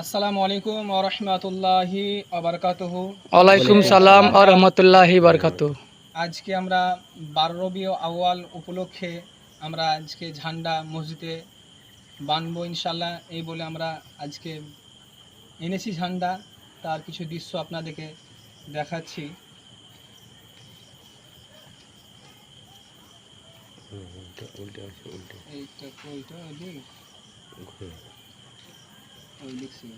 আসসালামু আলাইকুম ওরহমতুল্লাহি আবরকাতহ ওয়ালাইকুম সালাম আর রহমতুল্লাহি বারকাতু আজকে আমরা বারো রবি আউয়াল উপলক্ষে আমরা আজকে ঝান্ডা মসজিদে বানবো ইনশাল্লাহ এই বলে আমরা আজকে এনেছি ঝান্ডা। তার কিছু দৃশ্য আপনাদেরকে দেখাচ্ছি। এইটা ওইটা ওই দিক ওই দিক ছিল।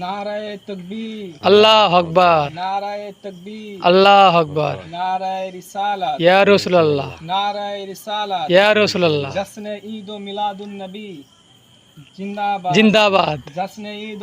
নারায়ে তকবীর আল্লাহ আকবার নারায়ে তকবীর আল্লাহ আকবার নারায়ে রিসালাত ইয়া রসুল্লাহ নারায়ে রিসালাত ইয়া রসুল্লাহ জশ্নে ঈদ ও মিলাদুন নবী জিন্দাবাদ জিন্দাবাদ জশ্নে ঈদ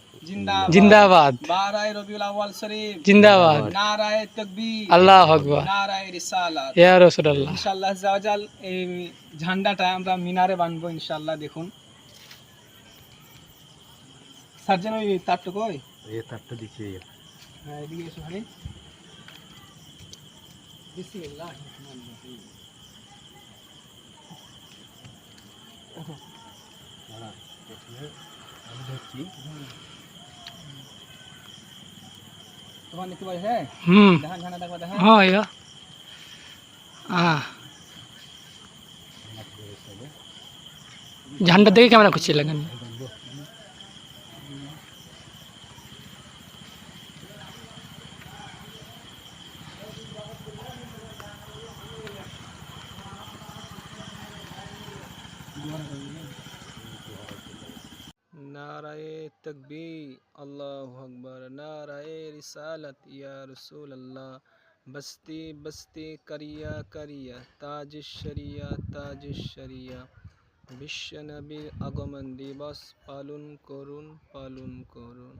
জিন্দাবাদ। নারায় রবিউল আউয়াল শরীফ। জিন্দাবাদ। নারায় তাকবীর। আল্লাহু আকবার। নারায় রিসালাত। ঝান্ডাটা আমরা মিনারে বানবো ইনশাল্লাহ দেখুন। সার্জন ওই তারটা হ্যাঁ এদিকে এসো ভাই বিসমিল্লাহির রহমানির রহিম। ওহ। দাঁড়া দেখি আমি দেখছি তোমার নিতে পারে হ্যাঁ? হুম। ধান ঝান্ডা দেখবা দেখা হ্যাঁ ইয়া। হ্যাঁ ঝান্ডা দেখে ক্যামেরা খুঁজছি লাগেন নারায়ে তকবি আল্লাহ আকবর, নারায়ে রিসালত, ইয়া রাসূলুল্লাহ, বস্তি বস্তি, করিয়া করিয়া তাজ শরিয়া তাজ শরিয়া, বিশ্ব নবীর আগমন দিবস পালন করুন পালন করুন।